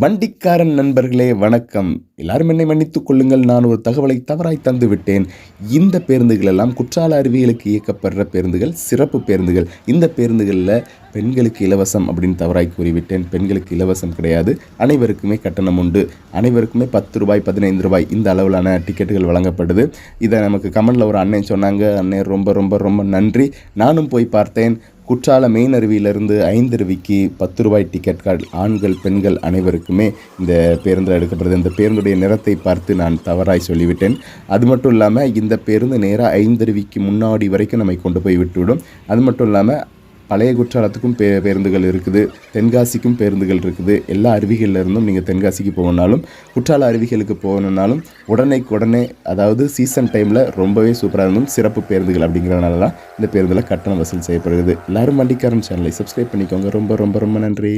வண்டிக்காரன் நண்பர்களே வணக்கம். எல்லாரும் என்னை மன்னித்துக் கொள்ளுங்கள். நான் ஒரு தகவலை தவறாய் தந்துவிட்டேன். இந்த பேருந்துகள் எல்லாம் குற்றால அருவிகளுக்கு இயக்கப்படுற பேருந்துகள் சிறப்பு பேருந்துகள். இந்த பேருந்துகளில் பெண்களுக்கு இலவசம் அப்படின்னு தவறாய் கூறிவிட்டேன். பெண்களுக்கு இலவசம் கிடையாது. அனைவருக்குமே கட்டணம் உண்டு. அனைவருக்குமே பத்து ரூபாய் பதினைந்து ரூபாய் இந்த அளவிலான டிக்கெட்டுகள் வழங்கப்படுது. இதை நமக்கு கமெண்டில் ஒரு அண்ணன் சொன்னாங்க. அண்ணன் ரொம்ப ரொம்ப ரொம்ப நன்றி. நானும் போய் பார்த்தேன். குற்றால மெயின் அருவியிலிருந்து ஐந்தருவிக்கு பத்து ரூபாய் டிக்கெட் கார்டு ஆண்கள் பெண்கள் அனைவருக்குமே இந்த பேருந்தில் எடுக்கப்படுது. இந்த பேருந்துடைய நிறத்தை பார்த்து நான் தவறாய் சொல்லிவிட்டேன். அது மட்டும் இல்லாமல் இந்த பேருந்து நேராக ஐந்தருவிக்கு முன்னாடி வரைக்கும் நம்மை கொண்டு போய் விட்டுவிடும். அது மட்டும் இல்லாமல் பழைய குற்றாலத்துக்கும் பே பேருந்துகள் இருக்குது. தென்காசிக்கும் பேருந்துகள் இருக்குது. எல்லா அருவிகள்ல இருந்தும் நீங்கள் தென்காசிக்கு போகணுன்னாலும் குற்றால அருவிகளுக்கு போகணுன்னாலும் உடனே உடனே அதாவது சீசன் டைமில் ரொம்பவே சூப்பராக இருந்தும் சிறப்பு பேருந்துகள் அப்படிங்கிறனால தான் இந்த பேருந்தில் கட்டணம் வசூல் செய்யப்படுகிறது. எல்லோரும் வண்டிக்காரன் சேனலை சப்ஸ்கிரைப் பண்ணிக்கோங்க. ரொம்ப ரொம்ப ரொம்ப நன்றி.